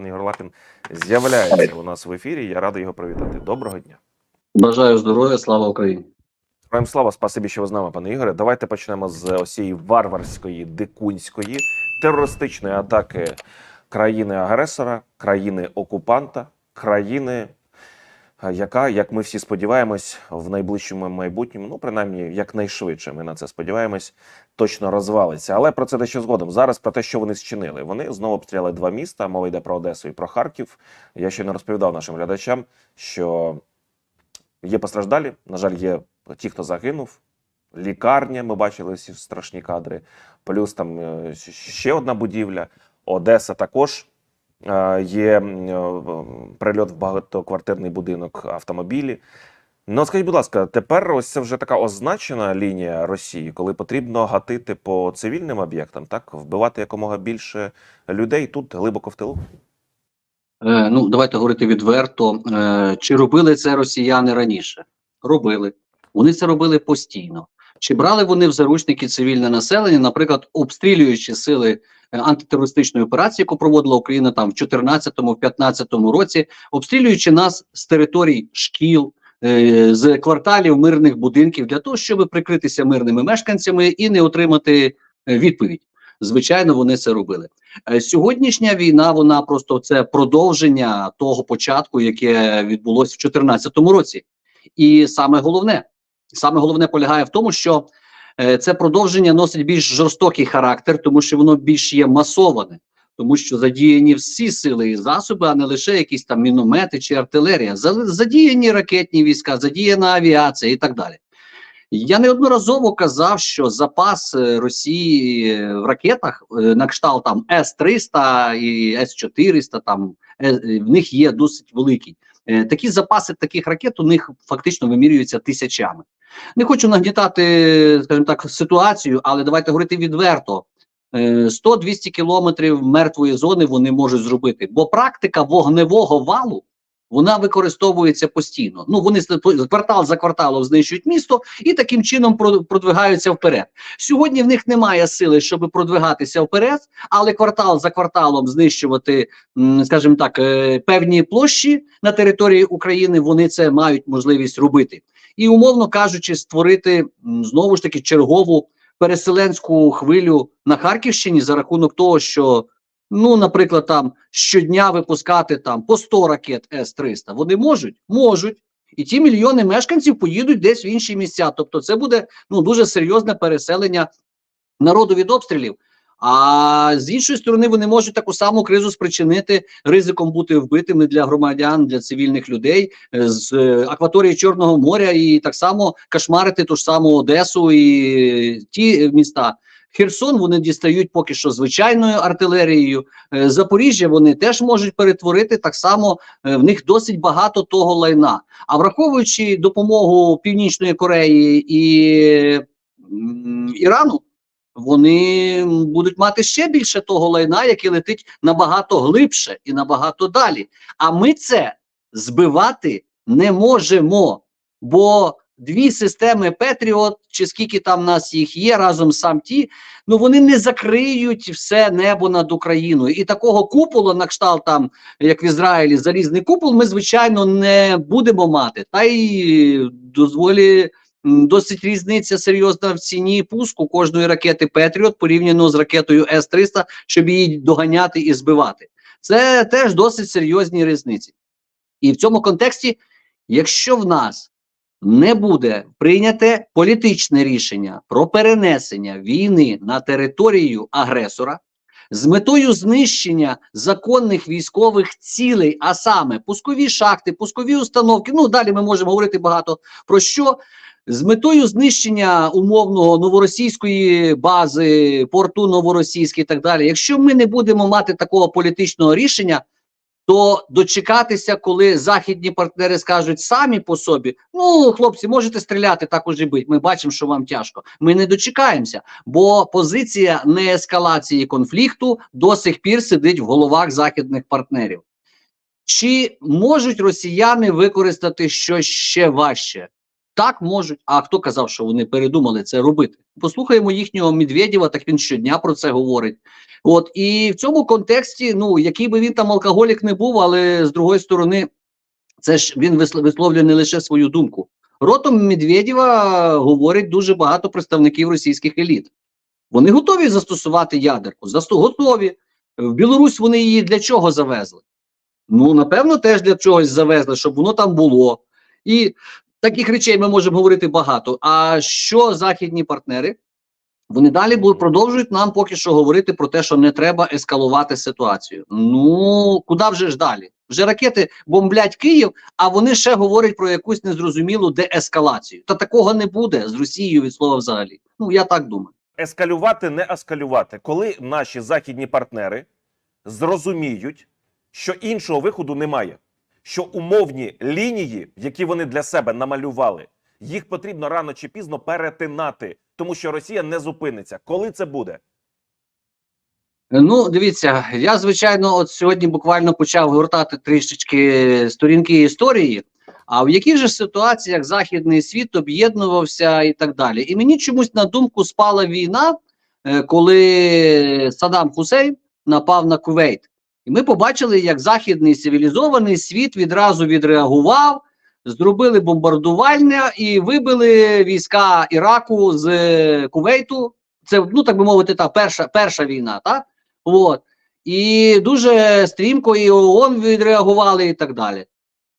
Пан Ігор Лапін з'являється у нас в ефірі. Я радий його привітати. Доброго дня. Бажаю здоров'я, слава Україні. Героям слава, спасибі, що ви з нами, пане Ігоре. Давайте почнемо з осієї варварської, дикунської, терористичної атаки країни-агресора, країни-окупанта, країни, яка, як ми всі сподіваємось, в найближчому майбутньому, ну принаймні якнайшвидше, ми на це сподіваємось, точно розвалиться. Але про це дещо згодом. Зараз про те, що вони зчинили. Вони знову обстріляли два міста. Мова йде про Одесу і про Харків. Я ще не розповідав нашим глядачам, що є постраждалі. На жаль, є ті, хто загинув. Лікарня, ми бачили всі страшні кадри. Плюс там е, ще одна будівля. Одеса також є е, прильот в багатоквартирний будинок автомобілі. Ну, скажіть, будь ласка, тепер ось це вже така означена лінія Росії, коли потрібно гатити по цивільним об'єктам, так вбивати якомога більше людей тут глибоко в тилу. Е, ну, давайте говорити відверто. Е, чи робили це росіяни раніше? Робили. Вони це робили постійно. Чи брали вони в заручники цивільне населення, наприклад, обстрілюючи сили е, антитерористичної операції, яку проводила Україна там в 2014-2015 році, обстрілюючи нас з територій шкіл, е, з кварталів мирних будинків для того, щоб прикритися мирними мешканцями і не отримати е, відповідь. Звичайно, вони це робили. Е, Сьогоднішня війна, вона просто це продовження того початку, яке відбулося в 2014 році. І саме головне, саме головне полягає в тому, що е, це продовження носить більш жорстокий характер, тому що воно більш є масоване, тому що задіяні всі сили і засоби, а не лише якісь там міномети чи артилерія. Задіяні ракетні війська, задіяна авіація і так далі. Я неодноразово казав, що запас е, Росії е, в ракетах е, на кшталт там С-300 і С-400, там е, е, в них є досить великий. Е, Такі запаси таких ракет у них фактично вимірюються тисячами. Не хочу нагнітати, скажімо так, ситуацію, але давайте говорити відверто. Е, 100-200 кілометрів мертвої зони вони можуть зробити, бо практика вогневого валу вона використовується постійно. Ну вони квартал за кварталом знищують місто і таким чином про- продвигаються вперед. Сьогодні в них немає сили, щоб продвигатися вперед, але квартал за кварталом знищувати, скажімо так, е, певні площі на території України. Вони це мають можливість робити, і умовно кажучи, створити знову ж таки чергову переселенську хвилю на Харківщині за рахунок того, що ну, наприклад, там щодня випускати там по 100 ракет С-300. Вони можуть, можуть. І ті мільйони мешканців поїдуть десь в інші місця. Тобто, це буде ну дуже серйозне переселення народу від обстрілів. А з іншої сторони, вони можуть таку саму кризу спричинити ризиком бути вбитими для громадян, для цивільних людей е, з е, акваторії Чорного моря, і так само кошмарити ту ж саму Одесу і ті міста. Херсон вони дістають поки що звичайною артилерією. Е, Запоріжжя вони теж можуть перетворити так само. е, В них досить багато того лайна. А враховуючи допомогу Північної Кореї і Ірану, вони будуть мати ще більше того лайна, яке летить набагато глибше і набагато далі. А ми це збивати не можемо, бо дві системи Петріот, чи скільки там нас їх є, разом сам ті, ну вони не закриють все небо над Україною. І такого куполу на кшталт там, як в Ізраїлі, залізний купол, ми звичайно не будемо мати. Та й дозволі. Досить різниця серйозна в ціні пуску кожної ракети Петріот порівняно з ракетою С-300, щоб її доганяти і збивати. Це теж досить серйозні різниці. І в цьому контексті, якщо в нас не буде прийняте політичне рішення про перенесення війни на територію агресора з метою знищення законних військових цілей, а саме пускові шахти, пускові установки. Ну далі ми можемо говорити багато про що. З метою знищення умовного новоросійської бази, порту новоросійський і так далі. Якщо ми не будемо мати такого політичного рішення, то дочекатися, коли західні партнери скажуть самі по собі: ну, хлопці, можете стріляти також і бить. Ми бачимо, що вам тяжко. Ми не дочекаємося, бо позиція неескалації конфлікту до сих пір сидить в головах західних партнерів. Чи можуть росіяни використати щось ще важче? Так можуть. А хто казав, що вони передумали це робити? Послухаємо їхнього Медведєва, так він щодня про це говорить. От і в цьому контексті, ну який би він там алкоголік не був, але з другої сторони, це ж він висловлює не лише свою думку. Ротом Медведєва говорить дуже багато представників російських еліт. Вони готові застосувати ядерку, засту готові. В Білорусь вони її для чого завезли? Ну, напевно, теж для чогось завезли, щоб воно там було. І таких речей ми можемо говорити багато. А що західні партнери? Вони далі будуть продовжують нам поки що говорити про те, що не треба ескалувати ситуацію. Ну куди вже ж далі? Вже ракети бомблять Київ, а вони ще говорять про якусь незрозумілу деескалацію. Та такого не буде з Росією від слова взагалі. Ну я так думаю. ескалювати, не ескалювати, коли наші західні партнери зрозуміють, що іншого виходу немає, що умовні лінії, які вони для себе намалювали, їх потрібно рано чи пізно перетинати, тому що Росія не зупиниться. Коли це буде? Ну, дивіться, я звичайно, от сьогодні буквально почав гортати трішечки сторінки історії. А в яких же ситуаціях західний світ об'єднувався і так далі? І мені чомусь на думку спала війна, е, коли Саддам Хусейн напав на Кувейт. Ми побачили, як західний цивілізований світ відразу відреагував, зробили бомбардування і вибили війська Іраку з е, Кувейту. Це, ну так би мовити, та перша, перша війна, так? От. І дуже стрімко і ООН відреагували і так далі.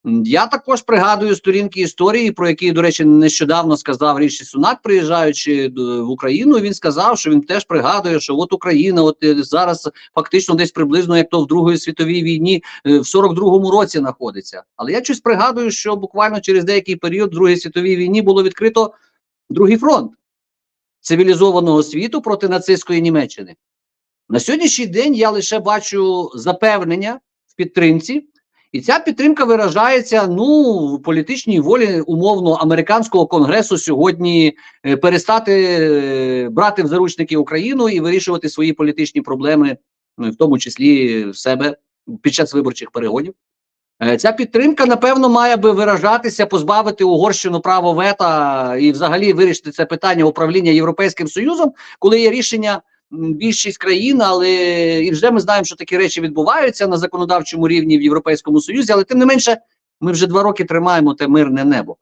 Я також пригадую сторінки історії, про які, до речі, нещодавно сказав Ріші Сунак, приїжджаючи до- в Україну. Він сказав, що він теж пригадує, що от Україна, от е, зараз фактично десь приблизно як то в Другої світовій війні е, в 42-му році знаходиться. Але я щось пригадую, що буквально через деякий період в Другій світовій війні було відкрито другий фронт цивілізованого світу проти нацистської Німеччини. На сьогоднішній день я лише бачу запевнення в підтримці, і ця підтримка виражається ну в політичній волі умовно американського конгресу сьогодні е, перестати е, брати в заручники Україну і вирішувати свої політичні проблеми, ну, в тому числі в себе під час виборчих перегонів. Е, Ця підтримка, напевно, має би виражатися, позбавити Угорщину право вета і взагалі вирішити це питання управління Європейським Союзом, коли є рішення більшість країн, але і вже ми знаємо, що такі речі відбуваються на законодавчому рівні в Європейському Союзі, але тим не менше, ми вже два роки тримаємо те мирне небо.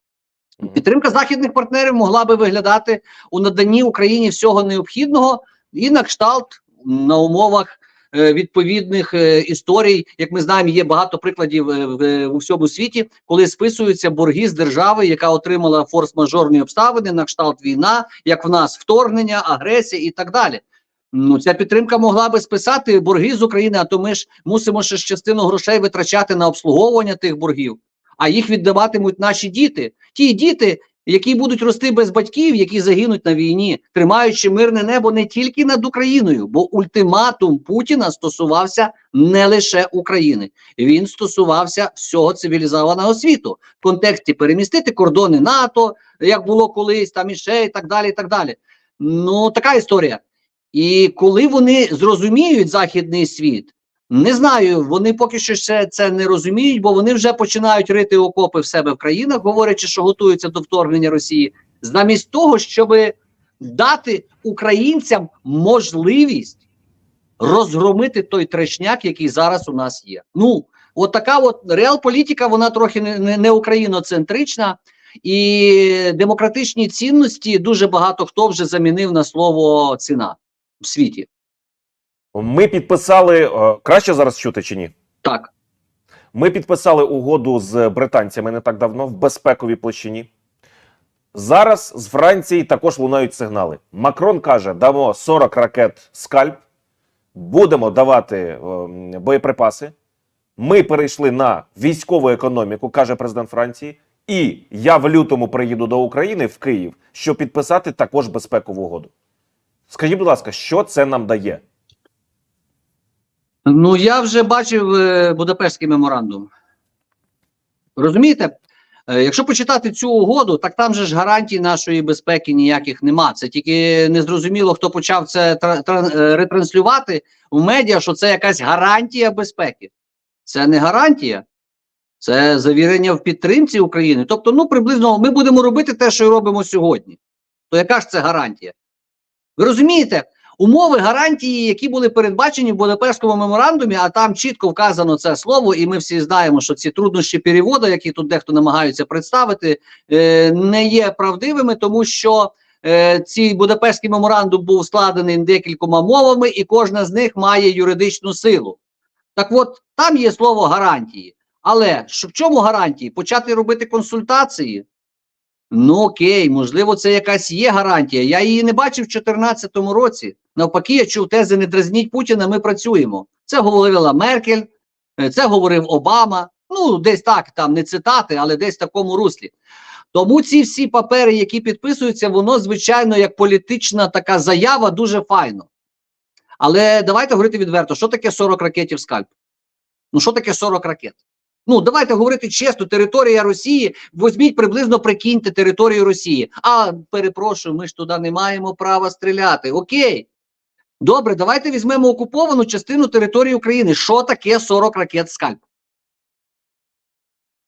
Підтримка західних партнерів могла би виглядати у наданні Україні всього необхідного і на кшталт на умовах е, відповідних е, історій. Як ми знаємо, є багато прикладів е, в, у всьому світі, коли списуються борги з держави, яка отримала форс-мажорні обставини на кшталт війна, як в нас вторгнення, агресія і так далі. Ну, ця підтримка могла би списати борги з України, а то ми ж мусимо ще частину грошей витрачати на обслуговування тих боргів, а їх віддаватимуть наші діти. Ті діти, які будуть рости без батьків, які загинуть на війні, тримаючи мирне небо не тільки над Україною, бо ультиматум Путіна стосувався не лише України, він стосувався всього цивілізованого світу в контексті перемістити кордони НАТО, як було колись, там іще і так далі. і так далі. Ну така історія. І коли вони зрозуміють західний світ, не знаю, вони поки що ще це не розуміють, бо вони вже починають рити окопи в себе в країнах, говорячи, що готуються до вторгнення Росії, замість того, щоб дати українцям можливість розгромити той трешняк, який зараз у нас є. Ну, от така от реал-політика, вона трохи не, не, україноцентрична, і демократичні цінності дуже багато хто вже замінив на слово ціна в світі. Ми підписали е, краще зараз чути чи ні? Так. Ми підписали угоду з британцями не так давно в безпековій площині. Зараз з Франції також лунають сигнали. Макрон каже: дамо 40 ракет скальп, будемо давати е, боєприпаси. Ми перейшли на військову економіку, каже президент Франції. І я в лютому приїду до України в Київ, щоб підписати також безпекову угоду. Скажіть, будь ласка, що це нам дає? Ну я вже бачив е, Будапештський меморандум. Розумієте? Е, якщо почитати цю угоду, так там же ж гарантій нашої безпеки ніяких нема. Це тільки незрозуміло, хто почав це е, ретранслювати в медіа, що це якась гарантія безпеки. Це не гарантія. Це завірення в підтримці України. Тобто, ну приблизно ми будемо робити те, що робимо сьогодні. То яка ж це гарантія? Ви розумієте, умови гарантії, які були передбачені в Будапештському меморандумі, а там чітко вказано це слово, і ми всі знаємо, що ці труднощі переводу, які тут дехто намагаються представити, е, не є правдивими, тому що е, цей Будапештський меморандум був складений декількома мовами, і кожна з них має юридичну силу. Так от, там є слово гарантії. Але в чому гарантії? Почати робити консультації? Ну окей, можливо, це якась є гарантія. Я її не бачив в 2014 році. Навпаки, я чув тези не дразніть Путіна, ми працюємо. Це говорила Меркель, е, це говорив Обама. Ну, десь так, там не цитати, але десь в такому руслі. Тому ці всі папери, які підписуються, воно, звичайно, як політична така заява, дуже файно. Але давайте говорити відверто, що таке 40 ракетів скальп? Ну, що таке 40 ракет? Ну, давайте говорити чесно, територія Росії, візьміть приблизно прикиньте територію Росії. А, перепрошую, ми ж туди не маємо права стріляти. Окей. Добре, давайте візьмемо окуповану частину території України. Що таке 40 ракет скальп?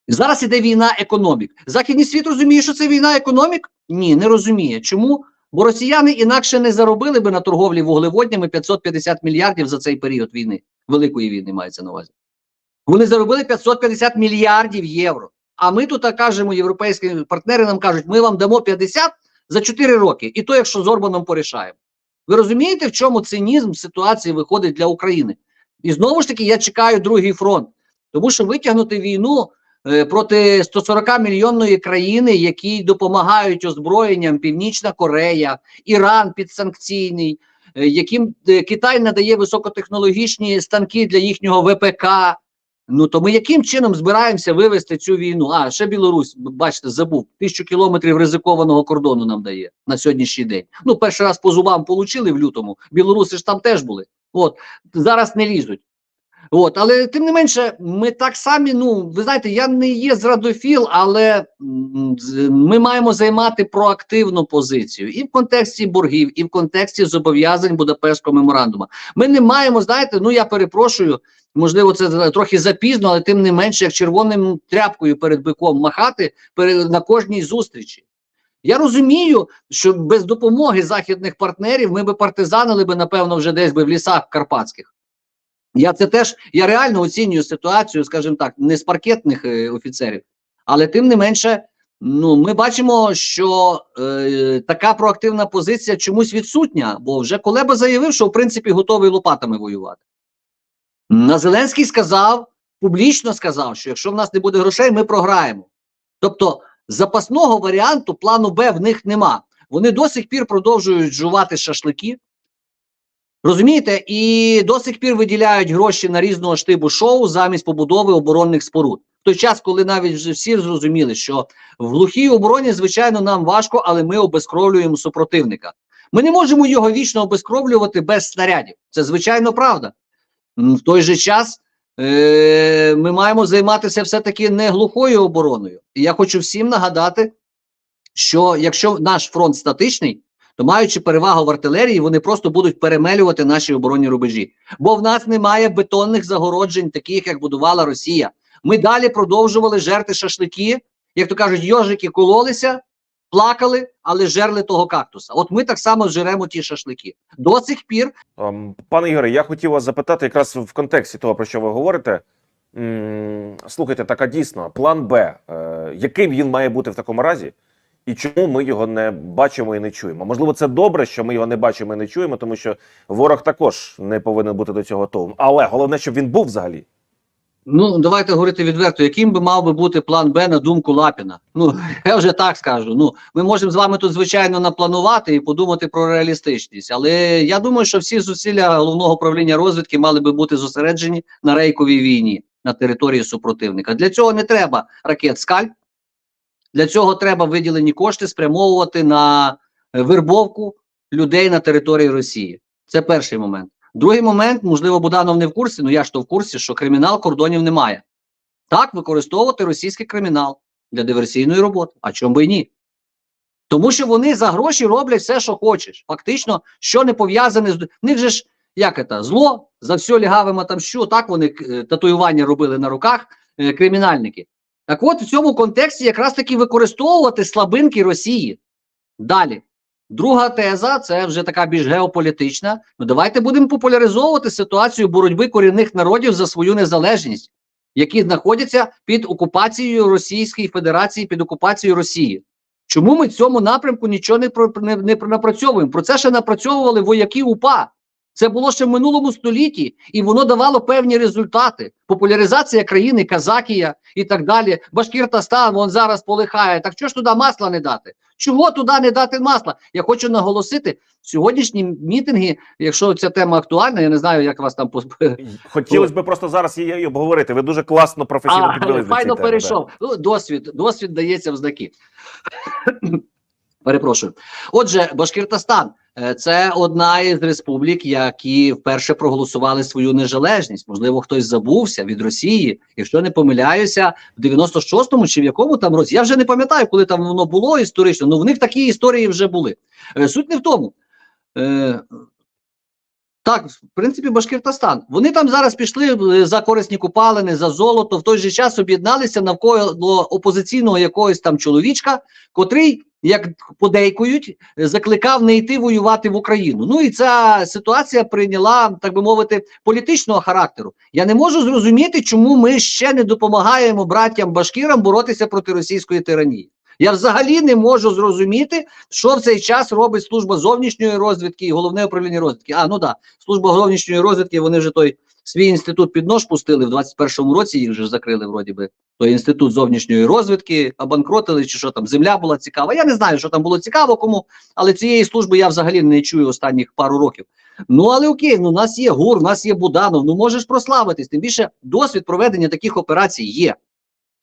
Зараз іде війна економік. Західний світ розуміє, що це війна економік? Ні, не розуміє. Чому? Бо росіяни інакше не заробили би на торговлі вуглеводнями 550 мільярдів за цей період війни. Великої війни мається на увазі. Вони заробили 550 мільярдів євро. А ми тут кажемо, європейські партнери нам кажуть, ми вам дамо 50 за 4 роки. І то, якщо з Орбаном порішаємо. Ви розумієте, в чому цинізм ситуації виходить для України? І знову ж таки, я чекаю другий фронт. Тому що витягнути війну е, проти 140 мільйонної країни, які допомагають озброєнням Північна Корея, Іран підсанкційний, е, яким е, Китай надає високотехнологічні станки для їхнього ВПК. Ну то ми яким чином збираємося вивести цю війну? А ще Білорусь, бачите, забув тисячу кілометрів ризикованого кордону нам дає на сьогоднішній день. Ну, перший раз по зубам получили в лютому. Білоруси ж там теж були. От зараз не лізуть. От, але тим не менше, ми так самі. Ну ви знаєте, я не є зрадофіл, але ми маємо займати проактивну позицію і в контексті боргів, і в контексті зобов'язань Будапештського меморандуму. Ми не маємо, знаєте, ну я перепрошую, можливо, це трохи запізно, але тим не менше, як червоним тряпкою перед биком махати перед, на кожній зустрічі. Я розумію, що без допомоги західних партнерів ми би партизанили би, напевно, вже десь би в лісах карпатських. Я це теж я реально оцінюю ситуацію, скажімо так, не з паркетних е, офіцерів, але тим не менше, ну ми бачимо, що е, така проактивна позиція чомусь відсутня, бо вже Колеба заявив, що в принципі готовий лопатами воювати. На Зеленський сказав, публічно сказав, що якщо в нас не буде грошей, ми програємо. Тобто запасного варіанту плану Б в них нема. Вони до сих пір продовжують жувати шашлики. Розумієте, і до сих пір виділяють гроші на різного штибу шоу замість побудови оборонних споруд. В той час, коли навіть вже всі зрозуміли, що в глухій обороні, звичайно, нам важко, але ми обезкровлюємо супротивника. Ми не можемо його вічно обезкровлювати без снарядів. Це звичайно правда. В той же час е- ми маємо займатися все-таки не глухою обороною. І я хочу всім нагадати, що якщо наш фронт статичний, то маючи перевагу в артилерії, вони просто будуть перемелювати наші оборонні рубежі. Бо в нас немає бетонних загороджень, таких як будувала Росія. Ми далі продовжували жерти шашлики, як то кажуть, йожики кололися, плакали, але жерли того кактуса. От ми так само жеремо ті шашлики. До цих пір Ем, Пане Ігоре, я хотів вас запитати якраз в контексті того, про що ви говорите. Слухайте, так а дійсно, план Б, е, яким він має бути в такому разі, і чому ми його не бачимо і не чуємо? Можливо, це добре, що ми його не бачимо і не чуємо, тому що ворог також не повинен бути до цього готовим. Але головне, щоб він був взагалі. Ну, давайте говорити відверто, яким би мав би бути план Б на думку Лапіна. Ну, я вже так скажу. Ну, ми можемо з вами тут, звичайно, напланувати і подумати про реалістичність. Але я думаю, що всі зусилля головного управління розвідки мали би бути зосереджені на рейковій війні на території супротивника. Для цього не треба ракет скальп. Для цього треба виділені кошти спрямовувати на е, вербовку людей на території Росії. Це перший момент. Другий момент, можливо, Буданов не в курсі, ну я ж то в курсі, що кримінал кордонів немає. Так, використовувати російський кримінал для диверсійної роботи. А чому би і ні? Тому що вони за гроші роблять все, що хочеш. Фактично, що не пов'язане з. Них же ж як це, зло за все лягавим отомщу. Так вони е, татуювання робили на руках е, кримінальники. Так от в цьому контексті якраз таки використовувати слабинки Росії. Далі. Друга теза це вже така більш геополітична. Ну давайте будемо популяризовувати ситуацію боротьби корінних народів за свою незалежність, які знаходяться під окупацією Російської Федерації, під окупацією Росії. Чому ми в цьому напрямку нічого не, про, не, не напрацьовуємо? Про це ще напрацьовували вояки УПА. Це було ще в минулому столітті, і воно давало певні результати. Популяризація країни, Казакія і так далі. Башкіртостан, вон зараз полихає. Так чого ж туди масла не дати? Чого туди не дати масла? Я хочу наголосити, сьогоднішні мітинги, якщо ця тема актуальна, я не знаю, як вас там Хотілося б просто зараз її обговорити. Ви дуже класно професійно а, файно перейшов. Ну, досвід, досвід дається в знаки. Перепрошую. Отже, Башкіртостан е, це одна із республік, які вперше проголосували свою незалежність. Можливо, хтось забувся від Росії. Якщо не помиляюся, в 96-му чи в якому там році. Я вже не пам'ятаю, коли там воно було історично, Ну в них такі історії вже були. Е, Суть не в тому. Так, в принципі, Башкиртостан. Вони там зараз пішли е, за корисні купалини, за золото. В той же час об'єдналися навколо опозиційного якогось там чоловічка, котрий, як подейкують, е, закликав не йти воювати в Україну. Ну і ця ситуація прийняла, так би мовити, політичного характеру. Я не можу зрозуміти, чому ми ще не допомагаємо братям Башкірам боротися проти російської тиранії. Я взагалі не можу зрозуміти, що в цей час робить служба зовнішньої розвідки і головне управління розвідки. А ну да, служба зовнішньої розвідки. Вони вже той свій інститут під нож пустили в 21-му році. Їх вже закрили, вроді би. Той інститут зовнішньої розвідки, обанкротили, чи що там земля була цікава. Я не знаю, що там було цікаво кому, але цієї служби я взагалі не чую останніх пару років. Ну але окей, ну у нас є ГУР, у нас є Буданов. Ну можеш прославитись. Тим більше досвід проведення таких операцій є.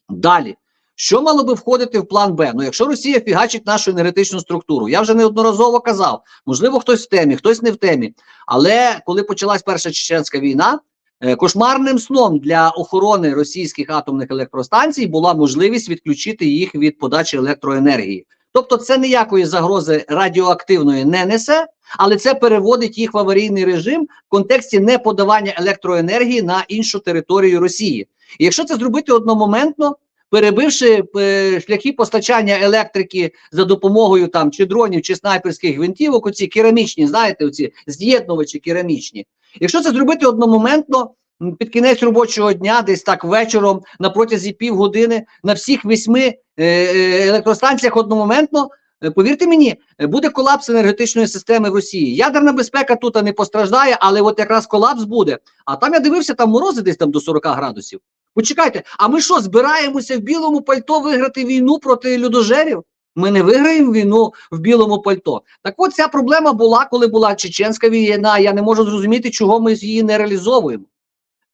Далі. Що мало би входити в план Б? Ну, якщо Росія фігачить нашу енергетичну структуру, я вже неодноразово казав, можливо, хтось в темі, хтось не в темі. Але коли почалась перша чеченська війна, е, кошмарним сном для охорони російських атомних електростанцій була можливість відключити їх від подачі електроенергії. Тобто, це ніякої загрози радіоактивної не несе, але це переводить їх в аварійний режим в контексті неподавання електроенергії на іншу територію Росії. І якщо це зробити одномоментно, перебивши е, шляхи постачання електрики за допомогою там чи дронів, чи снайперських гвинтівок, оці керамічні, знаєте, оці з'єднувачі керамічні. Якщо це зробити одномоментно, під кінець робочого дня, десь так вечором, на протязі півгодини, на всіх восьми е, е, електростанціях одномоментно. Повірте мені, буде колапс енергетичної системи в Росії. Ядерна безпека тут не постраждає, але от якраз колапс буде. А там я дивився, там морози десь там до 40 градусів. Почекайте, а ми що, збираємося в білому пальто виграти війну проти людожерів? Ми не виграємо війну в білому пальто. Так от ця проблема була, коли була чеченська війна. Я не можу зрозуміти, чого ми її не реалізовуємо.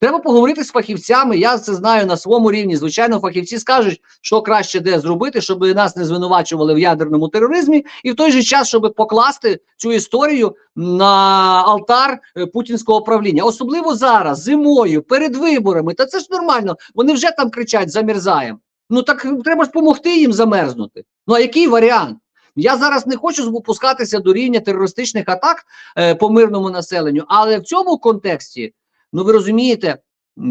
Треба поговорити з фахівцями. Я це знаю на своєму рівні. Звичайно, фахівці скажуть, що краще де зробити, щоб нас не звинувачували в ядерному тероризмі, і в той же час, щоб покласти цю історію на алтар е, путінського правління, особливо зараз, зимою, перед виборами. Та це ж нормально. Вони вже там кричать замерзаємо. Ну так треба ж допомогти їм замерзнути. Ну а який варіант? Я зараз не хочу опускатися до рівня терористичних атак е, по мирному населенню, але в цьому контексті. Ну, ви розумієте,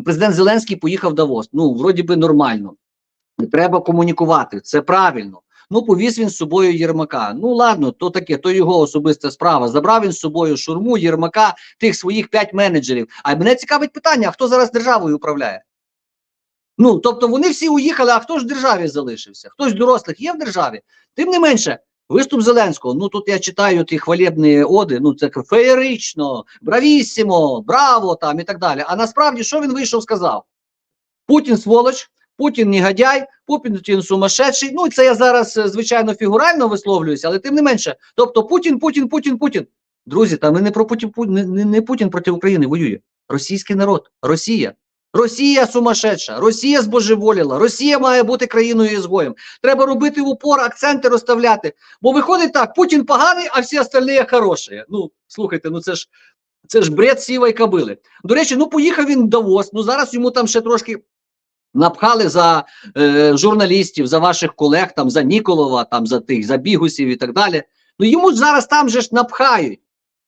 президент Зеленський поїхав в Давос. Ну, вроді би нормально. Треба комунікувати, це правильно. Ну, повіз він з собою Єрмака. Ну, ладно, то таке, то його особиста справа. Забрав він з собою шурму, Єрмака, тих своїх п'ять менеджерів. А мене цікавить питання: а хто зараз державою управляє? Ну, тобто вони всі уїхали, а хто ж в державі залишився? Хтось дорослих є в державі? Тим не менше, виступ Зеленського. Ну тут я читаю ті хвалебні оди. Ну це феєрично, бравісімо, браво там і так далі. А насправді, що він вийшов, сказав? Путін сволоч, Путін негодяй, Путін сумасшедший. Ну, це я зараз, е, звичайно, фігурально висловлююся, але тим не менше. Тобто Путін, Путін, Путін, Путін. Друзі, там не про Путін, не, не Путін проти України воює. Російський народ, Росія. Росія сумасшедша, Росія збожеволіла, Росія має бути країною ізгоєм. Треба робити упор, акценти розставляти. Бо виходить так: Путін поганий, а всі остальні хороші. Ну, слухайте, ну це ж це ж бред сівої кабили. До речі, ну поїхав він в Давос. Ну зараз йому там ще трошки напхали за е, журналістів, за ваших колег, там за Ніколова, там за тих, за Бігусів і так далі. Ну йому зараз там же ж напхають.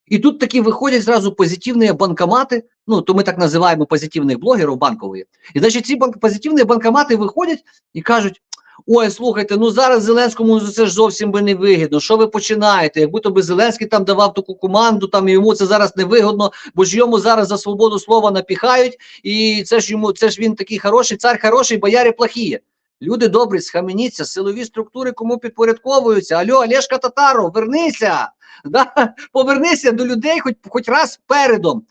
І тут такі виходять зразу позитивні банкомати. Ну, то ми так називаємо позитивних блогерів банкової. І значить, ці банк, позитивні банкомати виходять і кажуть: ой, слухайте, ну зараз Зеленському це ж зовсім би не вигідно. Що ви починаєте? Як будто би Зеленський там давав таку команду, там йому це зараз не вигодно, бо ж йому зараз за свободу слова напіхають, і це ж йому, це ж він такий хороший, цар хороший, бояри плохі. Люди добрі, схаменіться, силові структури кому підпорядковуються. Алло, Олешка Татаров, вернися! Да? Повернися до людей хоч, хоч раз передом.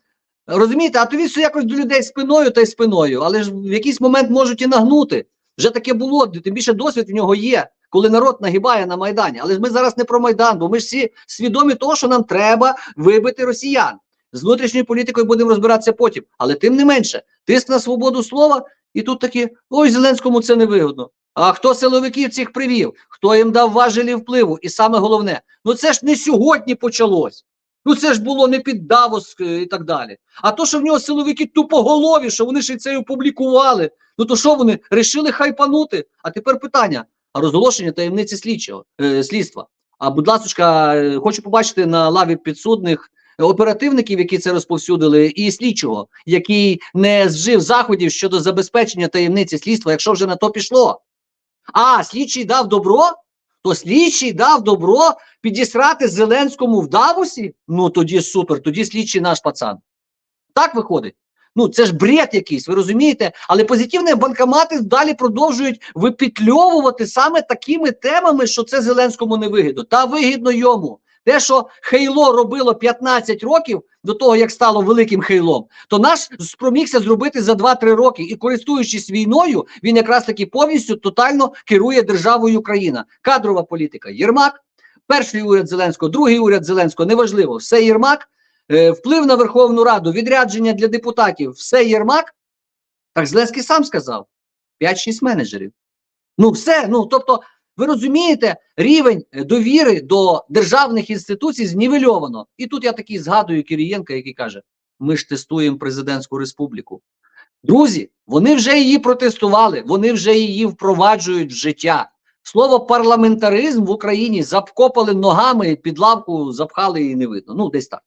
Розумієте, а то він все якось до людей спиною та й спиною, але ж в якийсь момент можуть і нагнути. Вже таке було, тим більше досвід в нього є, коли народ нагибає на Майдані. Але ж ми зараз не про Майдан, бо ми ж всі свідомі того, що нам треба вибити росіян. З внутрішньою політикою будемо розбиратися потім. Але тим не менше, тиск на свободу слова, і тут такі, ой, Зеленському це не вигодно. А хто силовиків цих привів? Хто їм дав важелі впливу? І саме головне, ну це ж не сьогодні почалось. Ну це ж було не під Давос е, і так далі. А то, що в нього силовики тупоголові, що вони ще це опублікували. Ну то що вони рішили хайпанути? А тепер питання: а розголошення таємниці слідчого е, слідства. А будь ласка, е, хочу побачити на лаві підсудних оперативників, які це розповсюдили, і слідчого, який не зжив заходів щодо забезпечення таємниці слідства, якщо вже на то пішло. А слідчий дав добро, то слідчий дав добро підісрати Зеленському в Давосі. Ну тоді супер, тоді слідчий наш пацан. Так виходить. Ну це ж бред якийсь, ви розумієте? Але позитивні банкомати далі продовжують випітльовувати саме такими темами, що це Зеленському не вигідно. Та вигідно йому. Те, що Хейло робило 15 років до того, як стало великим хейлом, то наш спромігся зробити за 2-3 роки. І користуючись війною, він якраз таки повністю тотально керує державою Україна. Кадрова політика. Єрмак, перший уряд Зеленського, другий уряд Зеленського, неважливо, все Єрмак. Е, вплив на Верховну Раду, відрядження для депутатів, все Єрмак. Так Зеленський сам сказав: 5-6 менеджерів. Ну, все. Ну тобто, ви розумієте, рівень е, довіри до державних інституцій знівельовано. І тут я такий згадую Кирієнка, який каже: ми ж тестуємо президентську республіку. Друзі, вони вже її протестували, вони вже її впроваджують в життя. Слово парламентаризм в Україні запкопали ногами, під лавку запхали і не видно. Ну, десь так.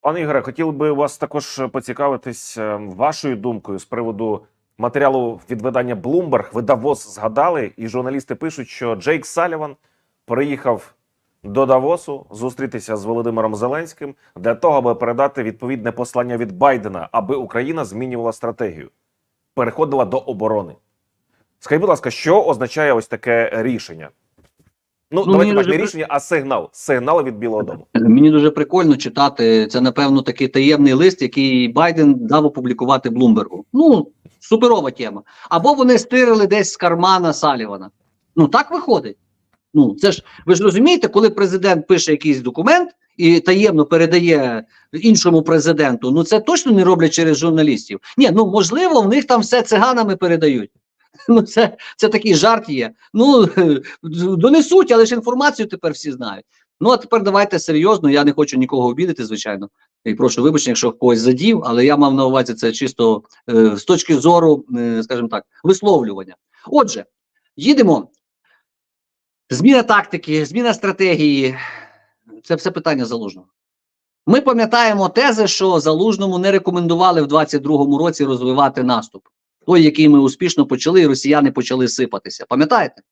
Пане Ігоре, хотів би вас також поцікавитись е, вашою думкою з приводу матеріалу від видання Bloomberg. видавос згадали, і журналісти пишуть, що Джейк Саліван приїхав до Давосу зустрітися з Володимиром Зеленським для того, аби передати відповідне послання від Байдена, аби Україна змінювала стратегію, переходила до оборони. Скажіть, будь ласка, що означає ось таке рішення? Ну, Ну, давайте так, не дуже- рішення, а сигнал. Сигнал від Білого Дому. Мені дуже прикольно читати. Це, напевно, такий таємний лист, який Байден дав опублікувати Блумбергу. Ну, суперова тема. Або вони стирили десь з кармана Салівана. Ну, так виходить. Ну, це ж ви ж розумієте, коли президент пише якийсь документ і таємно передає іншому президенту, ну це точно не роблять через журналістів. Ні, ну можливо, в них там все циганами передають. Ну, це, це такий жарт є. Ну, донесуть, але ж інформацію тепер всі знають. Ну, а тепер давайте серйозно. Я не хочу нікого обідати, звичайно. І прошу вибачення, якщо когось задів, але я мав на увазі це чисто е, з точки зору, е, скажімо так, висловлювання. Отже, їдемо. Зміна тактики, зміна стратегії це все питання залужного. Ми пам'ятаємо тези, що залужному не рекомендували в 22-му році розвивати наступ. Той, який ми успішно почали, і росіяни почали сипатися. Пам'ятаєте?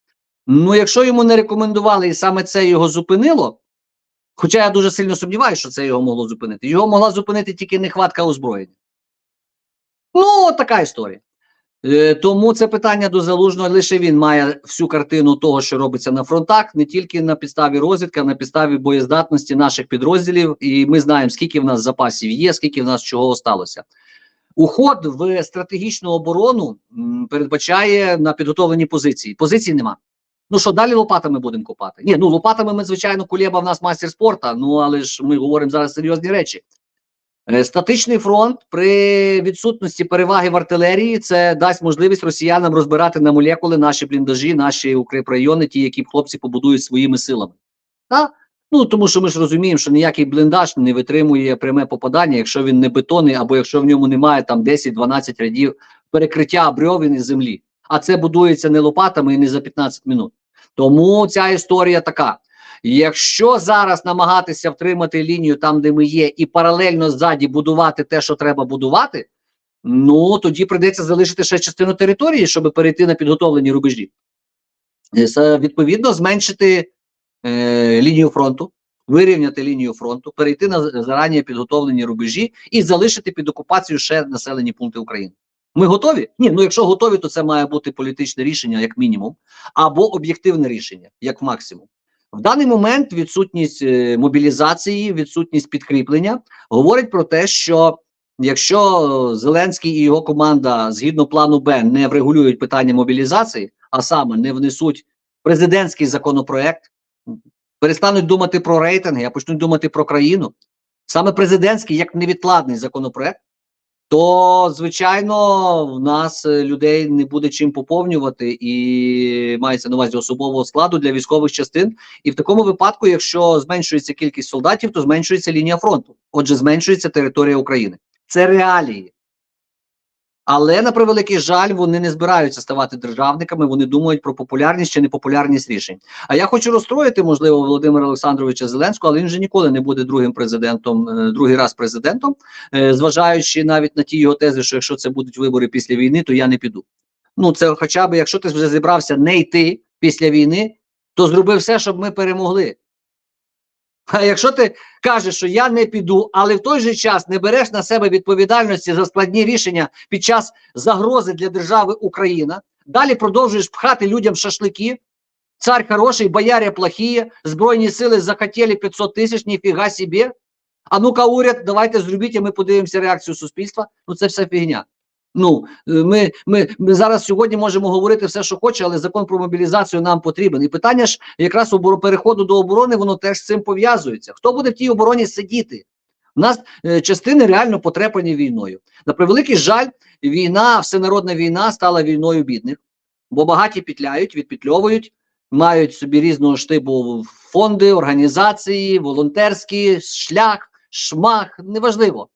Ну, якщо йому не рекомендували, і саме це його зупинило. Хоча я дуже сильно сумніваюся, що це його могло зупинити. Його могла зупинити тільки нехватка озброєння. Ну, така історія. Е, тому це питання до залужного лише він має всю картину того, що робиться на фронтах, не тільки на підставі розвідки, а на підставі боєздатності наших підрозділів. І ми знаємо, скільки в нас запасів є, скільки в нас чого сталося. Уход в стратегічну оборону передбачає на підготовлені позиції. Позицій нема. Ну що, далі лопатами будемо копати? Ні, ну лопатами ми, звичайно, Кулєба в нас мастер спорта, ну але ж ми говоримо зараз серйозні речі. Е, Статичний фронт при відсутності переваги в артилерії це дасть можливість росіянам розбирати на молекули наші бліндажі, наші укріпрайони, ті, які хлопці побудують своїми силами. Так? Ну тому що ми ж розуміємо, що ніякий бліндаж не витримує пряме попадання, якщо він не бетонний, або якщо в ньому немає там 10-12 рядів перекриття брьовин і землі. А це будується не лопатами і не за 15 минут. Тому ця історія така. Якщо зараз намагатися втримати лінію там, де ми є, і паралельно ззаді будувати те, що треба будувати, ну тоді прийдеться залишити ще частину території, щоб перейти на підготовлені рубежі. Е, Відповідно, зменшити е, лінію фронту, вирівняти лінію фронту, перейти на зарані підготовлені рубежі і залишити під окупацією ще населені пункти України. Ми готові? Ні, ну якщо готові, то це має бути політичне рішення, як мінімум, або об'єктивне рішення, як максимум. В даний момент відсутність е, мобілізації, відсутність підкріплення говорить про те, що якщо Зеленський і його команда згідно плану Б не врегулюють питання мобілізації, а саме не внесуть президентський законопроект, перестануть думати про рейтинги, а почнуть думати про країну, саме президентський як невідкладний законопроект, то звичайно в нас е, людей не буде чим поповнювати, і мається на увазі особового складу для військових частин. І в такому випадку, якщо зменшується кількість солдатів, то зменшується лінія фронту. Отже, зменшується територія України. Це реалії. Але на превеликий жаль, вони не збираються ставати державниками. Вони думають про популярність чи непопулярність рішень. А я хочу розстроїти, можливо, Володимира Олександровича Зеленського, але він же ніколи не буде другим президентом, е, другий раз президентом, е, зважаючи навіть на ті його тези, що якщо це будуть вибори після війни, то я не піду. Ну це хоча б, якщо ти вже зібрався не йти після війни, то зроби все, щоб ми перемогли. А якщо ти кажеш, що я не піду, але в той же час не береш на себе відповідальності за складні рішення під час загрози для держави Україна, далі продовжуєш пхати людям шашлики. Цар хороший, бояре плохие, збройні сили захотіли 500 тисяч, ніфіга собі. А ну-ка, уряд, давайте зробіть, а ми подивимося реакцію суспільства. Ну це все фігня. Ну, е, ми, ми, ми зараз сьогодні можемо говорити все, що хоче, але закон про мобілізацію нам потрібен. І питання ж якраз переходу до оборони, воно теж з цим пов'язується. Хто буде в тій обороні сидіти? У нас е, частини реально потрепані війною. На превеликий жаль, війна, всенародна війна стала війною бідних, бо багаті пітляють, відпітльовують, мають собі різного штибу фонди, організації, волонтерські, шлях, шмах, неважливо.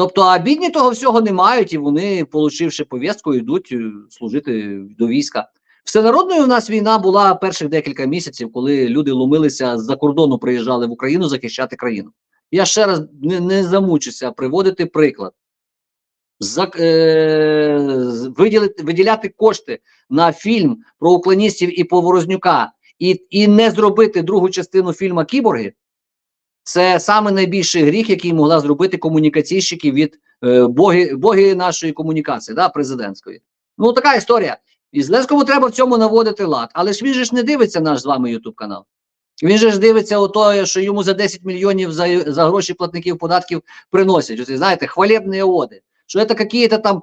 Тобто, а бідні того всього не мають, і вони, получивши повістку, йдуть е, служити до війська. Всенародною у нас війна була перших декілька місяців, коли люди ломилися з-за кордону, приїжджали в Україну захищати країну. Я ще раз не, не замучуся приводити приклад. За, е, виділити, виділяти кошти на фільм про уклоністів і Поворознюка і, і не зробити другу частину фільму Кіборги. Це саме найбільший гріх, який могла зробити комунікаційщики від е, боги, боги нашої комунікації, да, президентської. Ну така історія. І Зеленському треба в цьому наводити лад. Але ж він же ж не дивиться наш з вами Ютуб канал. Він же ж дивиться ото, що йому за 10 мільйонів за, за гроші платників податків приносять. Оці, знаєте, хвалебні оди. Що це якісь там.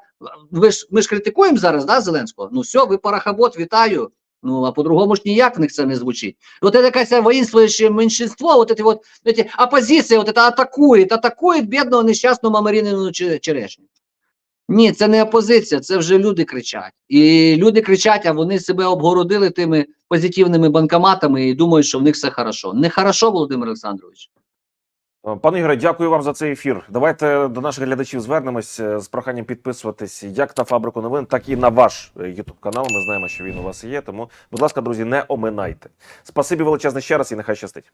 Ви ж ми ж критикуємо зараз, да, Зеленського? Ну все, ви парахабот, вітаю. Ну а по-другому ж ніяк в них це не звучить. Вот это якесь воинствующее меньшинство, вот эти вот эти оппозиция, вот это атакует, атакует бідного нещасного Марінину Че- Черешню. Ні, це не опозиція, це вже люди кричать. І люди кричать, а вони себе обгородили тими позитивними банкоматами і думають, що в них все хорошо. Не хорошо, Володимир Олександрович. Е, Пане Ігоре, дякую вам за цей ефір. Давайте до наших глядачів звернемось е, з проханням підписуватись як на фабрику новин, так і на ваш Ютуб канал. Ми знаємо, що він у вас є. Тому, будь ласка, друзі, не оминайте. Спасибі величезне ще раз і нехай щастить.